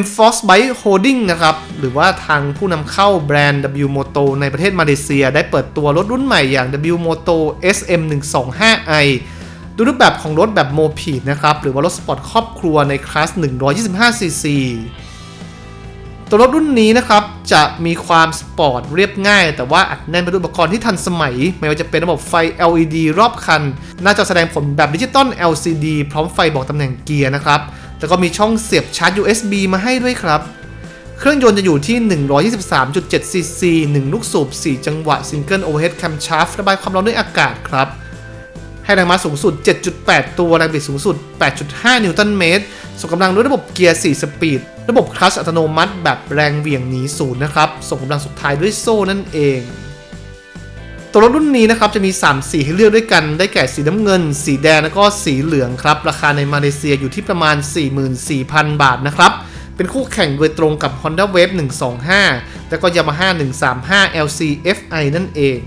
M Force Bike Holding นะครับ หรือว่าทางผู้นำเข้าแบรนด์ W Moto ในประเทศมาเลเซีย ได้เปิดตัวรถรุ่นใหม่อย่าง W Moto SM125i ดูรูปแบบของรถแบบโมพีดนะครับ หรือว่ารถสปอร์ตครอบครัวในคลาส 125cc ตัวรถรุ่นนี้นะครับ จะมีความสปอร์ตเรียบง่าย แต่ว่าอัดแน่นไปด้วยอุปกรณ์ที่ทันสมัย ไม่ว่าจะเป็นระบบไฟ LED รอบคัน หน้าจอแสดงผลแบบดิจิตอล LCD พร้อมไฟบอกตำแหน่งเกียร์นะครับ แล้วก็มีช่องเสียบชาร์จ USB มาให้ด้วยครับ เครื่องยนต์จะอยู่ที่ 123.7 cc 1 ลูกสูบ 4 จังหวะ Single Overhead Camshaft ระบายความร้อนด้วยอากาศครับ ให้แรงม้าสูงสุด 7.8 ตัว แรงบิดสูงสุด 8.5 นิวตันเมตร ส่งกำลังด้วยระบบเกียร์ 4 สปีด ระบบคลัชอัตโนมัติแบบแรงเหวี่ยงหนีศูนย์นะครับ ส่งกำลังสุดท้ายด้วยโซ่นั่นเอง ตัวรถรุ่นนี้นะครับจะมี 3 สีให้เลือกด้วยกัน ได้แก่สีน้ำเงิน สีแดงแล้วก็สีเหลืองครับ ราคาในมาเลเซียอยู่ที่ประมาณ 44,000 บาทนะครับเป็นคู่แข่งโดยตรงกับ Honda Wave 125 แล้วก็ Yamaha 135 LC FI นั่นเอง